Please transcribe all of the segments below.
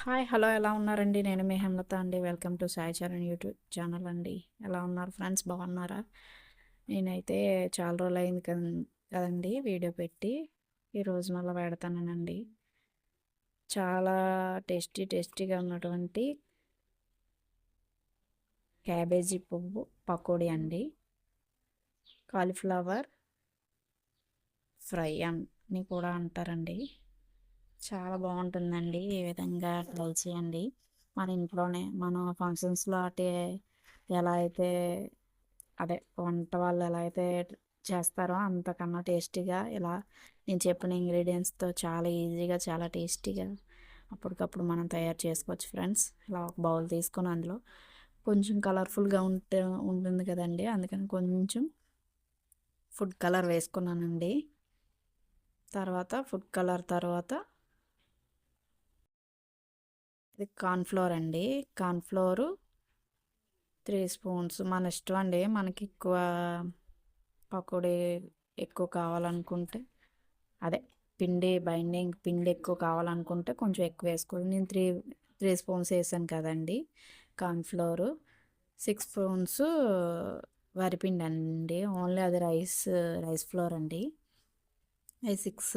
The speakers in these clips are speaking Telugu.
హాయ్ హలో ఎలా ఉన్నారండి? నేను మీ హేమలత అండి. Welcome to Sai Charan YouTube channel అండి. ఎలా ఉన్నారు ఫ్రెండ్స్? బాగున్నారా? నేనైతే చాలా రోజులు అయింది కదండి వీడియో పెట్టి. ఈరోజు మళ్ళీ పెడతానండి చాలా టేస్టీ టేస్టీగా ఉన్నటువంటి క్యాబేజీ పువ్వు పకోడీ అండి. కాలీఫ్లవర్ ఫ్రై అని కూడా అంటారండి. చాలా బాగుంటుందండి. ఈ విధంగా ట్రై చేయండి. మన ఇంట్లోనే మన ఫంక్షన్స్లో అటే ఎలా అయితే అదే వంట వాళ్ళు ఎలా అయితే చేస్తారో అంతకన్నా టేస్టీగా ఇలా నేను చెప్పిన ఇంగ్రీడియంట్స్తో చాలా ఈజీగా చాలా టేస్టీగా అప్పటికప్పుడు మనం తయారు చేసుకోవచ్చు ఫ్రెండ్స్. ఇలా ఒక బౌల్ తీసుకొని అందులో కొంచెం కలర్ఫుల్గా ఉంటే ఉంటుంది కదండి. అందుకని కొంచెం ఫుడ్ కలర్ వేసుకున్నానండి. తర్వాత ఫుడ్ కలర్ తర్వాత ఇది కార్న్ఫ్లోర్ అండి. కార్న్ఫ్లోరు త్రీ స్పూన్స్ మన ఇష్టం అండి. మనకి ఎక్కువ పకోడీ ఎక్కువ కావాలనుకుంటే అదే పిండి బైండింగ్ పిండి ఎక్కువ కావాలనుకుంటే కొంచెం ఎక్కువ వేసుకోవాలి. నేను త్రీ త్రీ స్పూన్స్ వేసాను కదండి కార్న్ఫ్లోరు. సిక్స్ స్పూన్స్ వరిపిండి అండి. ఓన్లీ అది రైస్ రైస్ ఫ్లోర్ అండి. అది సిక్స్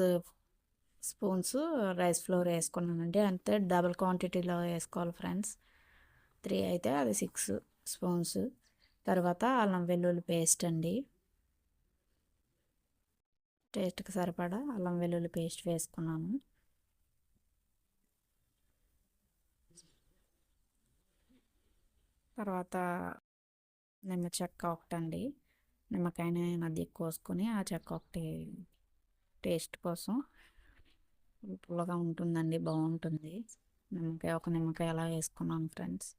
స్పూన్స్ రైస్ ఫ్లోర్ వేసుకున్నానండి. అంతే డబుల్ క్వాంటిటీలో వేసుకోవాలి ఫ్రెండ్స్. త్రీ అయితే అది సిక్స్ స్పూన్స్. తర్వాత అల్లం వెల్లుల్లి పేస్ట్ అండి. టేస్ట్కి సరిపడా అల్లం వెల్లుల్లి పేస్ట్ వేసుకున్నాను. తర్వాత నిమ్మ చెక్క ఒకటండి. నిమ్మకాయని నది కోసుకొని ఆ చెక్క ఒకటి టేస్ట్ కోసం పుల్లగా ఉంటుందండి. బాగుంటుంది నిమ్మకాయ ఒక నిమ్మకాయ అలా వేసుకున్నాను ఫ్రెండ్స్.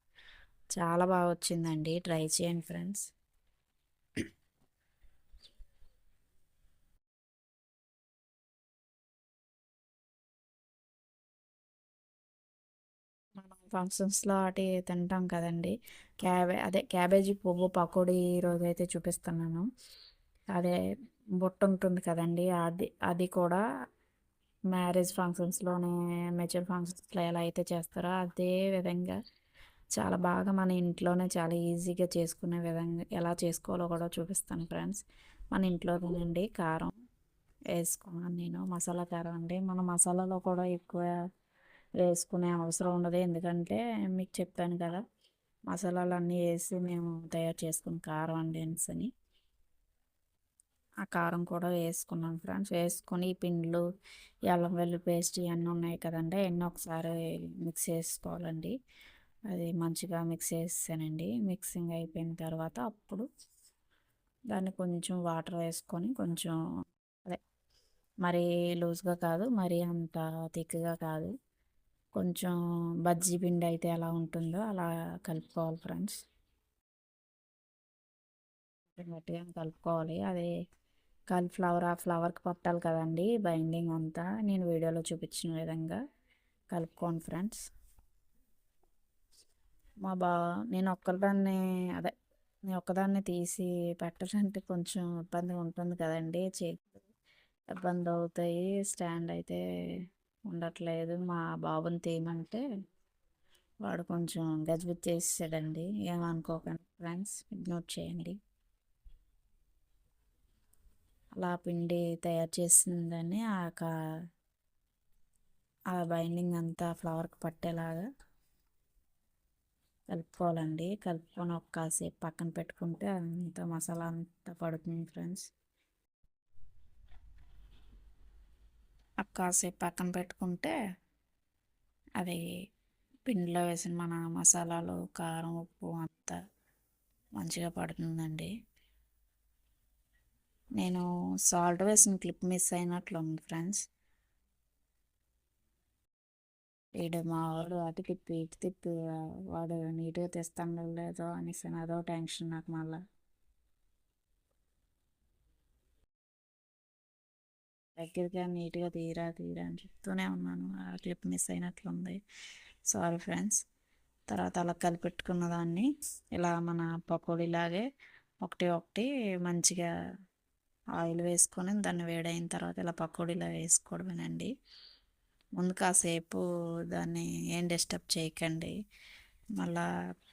చాలా బాగా వచ్చిందండి. ట్రై చేయండి ఫ్రెండ్స్. మనం ఫంక్షన్స్లో అటు తింటాం కదండి. క్యాబే అదే క్యాబేజీ పువ్వు పకోడీ ఈరోజు అయితే చూపిస్తున్నాను. అదే బుట్ట ఉంటుంది కదండి. అది అది కూడా మ్యారేజ్ ఫంక్షన్స్లోనే మెచ్యూర్ ఫంక్షన్స్లో ఎలా అయితే చేస్తారో అదే విధంగా చాలా బాగా మన ఇంట్లోనే చాలా ఈజీగా చేసుకునే విధంగా ఎలా చేసుకోవాలో కూడా చూపిస్తాను ఫ్రెండ్స్. మన ఇంట్లో తినండి కారం వేసుకున్నాను నేను మసాలా కారం అండి. మన మసాలాలో కూడా ఎక్కువ వేసుకునే అవసరం ఉండదు. ఎందుకంటే మీకు చెప్పాను కదా మసాలాలు అన్నీ వేసి మేము తయారు చేసుకుని కారం అండి అని ఆ కారం కూడా వేసుకున్నాను ఫ్రెండ్స్. వేసుకొని పిండ్లు అల్లం వెల్లు పేస్ట్ ఇవన్నీ ఉన్నాయి కదండి ఎన్నో ఒకసారి మిక్స్ చేసుకోవాలండి. అది మంచిగా మిక్స్ చేసానండి మిక్సింగ్ అయిపోయిన తర్వాత అప్పుడు దాన్ని కొంచెం వాటర్ వేసుకొని కొంచెం అదే మరీ లూజ్గా కాదు మరీ అంత థిక్గా కాదు కొంచెం బజ్జీ పిండి అయితే ఎలా ఉంటుందో అలా కలుపుకోవాలి ఫ్రెండ్స్. గట్టిగా కలుపుకోవాలి. అది కాలీఫ్లవర్ ఆ ఫ్లవర్కి పట్టాలి కదండి బైండింగ్ అంతా. నేను వీడియోలో చూపించిన విధంగా కలుపుకోండి ఫ్రెండ్స్ మా బా నేను ఒక్కదాన్ని అదే నేను ఒక్కదాన్ని తీసి పెట్టాలంటే కొంచెం ఇబ్బందిగా ఉంటుంది కదండి. చేతులు ఇబ్బంది అవుతాయి స్టాండ్ అయితే ఉండట్లేదు. మా బాబుని తీయమంటే వాడు కొంచెం గజిబిజ్ చేసాడండి ఏమనుకోకండి ఫ్రెండ్స్ ఇగ్నోర్ చేయండి. అలా పిండి తయారు చేసిందని ఆ ఆ బైండింగ్ అంతా ఫ్లవర్కి పట్టేలాగా కలుపుకోవాలండి. కలుపుకొని ఒక కాసేపు పక్కన పెట్టుకుంటే అంత మసాలా అంతా పడుతుంది ఫ్రెండ్స్. ఒక కాసేపు పక్కన పెట్టుకుంటే అది పిండిలో వేసిన మన మసాలాలు కారం ఉప్పు అంతా మంచిగా పడుతుందండి. నేను సాల్ట్ వేసిన క్లిప్ మిస్ అయినట్లు ఉంది ఫ్రెండ్స్. వీడు మా వాడు అటు తిప్పి ఇటు తిప్పి వాడు నీట్గా తెస్తాను లేదో అనేసి అదో టెన్షన్ నాకు మళ్ళా. దగ్గరగా నీట్గా తీరా తీరా అని చెప్తూనే ఉన్నాను. ఆ క్లిప్ మిస్ అయినట్లుంది. Sorry friends. తర్వాత అలా కలిపెట్టుకున్న దాన్ని ఇలా మన పకోడీలాగే ఒకటి ఒకటి మంచిగా ఆయిల్ వేసుకొని దాన్ని వేడైన తర్వాత ఇలా పకోడీలో వేసుకోవడమేనండి. ముందు కాసేపు దాన్ని ఏం డిస్టర్బ్ చేయకండి. మళ్ళా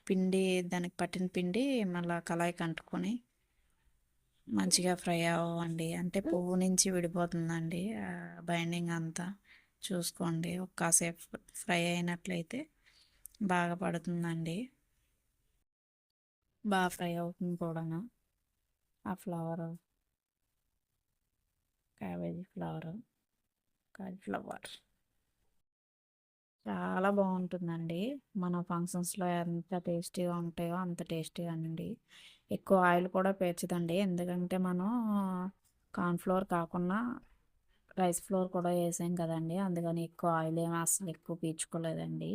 పిండి దానికి పట్టిన పిండి మళ్ళా కళాయికి అంటుకొని మంచిగా ఫ్రై అవ్వండి. అంటే పువ్వు నుంచి విడిపోతుందండి బైండింగ్ అంతా. చూసుకోండి ఒక కాసేపు ఫ్రై అయినట్లయితే బాగా పడుతుందండి. బాగా ఫ్రై అవుతుంది కూడా ఆ ఫ్లవర్. క్యాబేజీ ఫ్లవర్ కాలీఫ్లవర్ చాలా బాగుంటుందండి. మన ఫంక్షన్స్లో ఎంత టేస్టీగా ఉంటాయో అంత టేస్టీగా అండి. ఎక్కువ ఆయిల్ కూడా పేర్చదండి. ఎందుకంటే మనం కార్న్ఫ్లోర్ కాకుండా రైస్ ఫ్లోర్ కూడా వేసాం కదండి. అందుకని ఎక్కువ ఆయిల్ ఏమి అసలు ఎక్కువ పీల్చుకోలేదండి.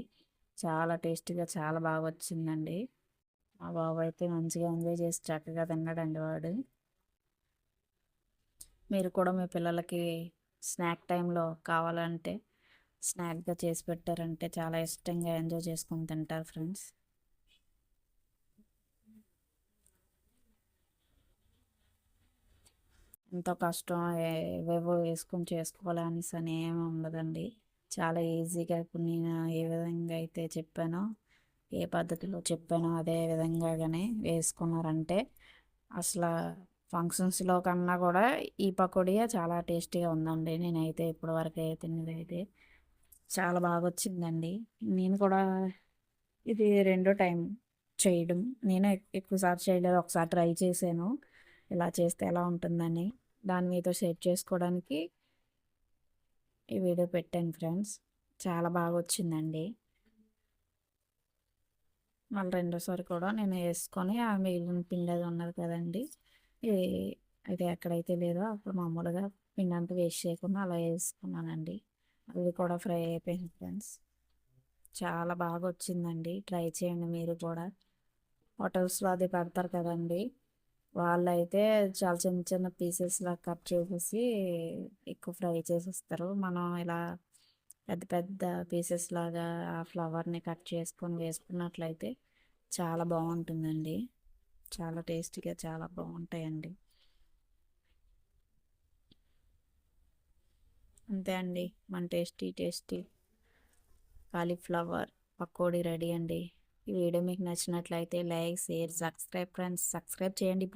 చాలా టేస్టీగా చాలా బాగా వచ్చిందండి. మా బాబు అయితే మంచిగా ఎంజాయ్ చేసి చక్కగా తిన్నాడండి వాడు. మీరు కూడా మీ పిల్లలకి స్నాక్ టైంలో కావాలంటే స్నాక్గా చేసి పెట్టారంటే చాలా ఇష్టంగా ఎంజాయ్ చేసుకొని తింటారు ఫ్రెండ్స్. ఎంతో కష్టం ఏవేవో వేసుకొని చేసుకోవాలనేసి అని ఏమి ఉండదండి. చాలా ఈజీగా ఇప్పుడు నేను ఏ విధంగా అయితే చెప్పానో ఏ పద్ధతిలో చెప్పానో అదే విధంగానే వేసుకున్నారంటే అసలు ఫంక్షన్స్లో కన్నా కూడా ఈ పకోడియే చాలా టేస్టీగా ఉందండి. నేనైతే ఇప్పటివరకు అయితే తిన్నదైతే చాలా బాగా వచ్చిందండి నేను కూడా ఇది రెండో టైం చేయడం. నేను ఎక్కువసారి చేయలేదు. ఒకసారి ట్రై చేశాను. ఇలా చేస్తే ఎలా ఉంటుందని. దాని మీతో షేర్ చేసుకోవడానికి ఈ వీడియో పెట్టాను ఫ్రెండ్స్. చాలా బాగా వచ్చిందండి మళ్ళీ రెండోసారి కూడా నేను వేసుకొని ఆ మిగిలిన పిండి అది ఉన్నది కదండి. అది ఎక్కడైతే లేదో అప్పుడు మామూలుగా పిండి అంతా వేస్ట్ చేయకుండా అలా వేసుకున్నానండి. అది కూడా ఫ్రై అయిపోయింది ఫ్రెండ్స్. చాలా బాగా వచ్చిందండి. ట్రై చేయండి మీరు కూడా. హోటల్స్లో అది పెడతారు కదండి. వాళ్ళైతే చాలా చిన్న చిన్న పీసెస్లా కట్ చేసేసి ఎక్కువ ఫ్రై చేసేస్తారు. మనం ఇలా పెద్ద పెద్ద పీసెస్ లాగా ఆ ఫ్లవర్ని కట్ చేసుకొని వేసుకున్నట్లయితే చాలా బాగుంటుందండి. చాలా టేస్టీగా చాలా బాగుంటాయండి. అంతే అండి. మన tasty tasty cauliflower pakodi ready అండి. ఈ వీడియో మీకు నచ్చినట్లయితే like share subscribe friends. Subscribe చేయండి ప్లీజ్.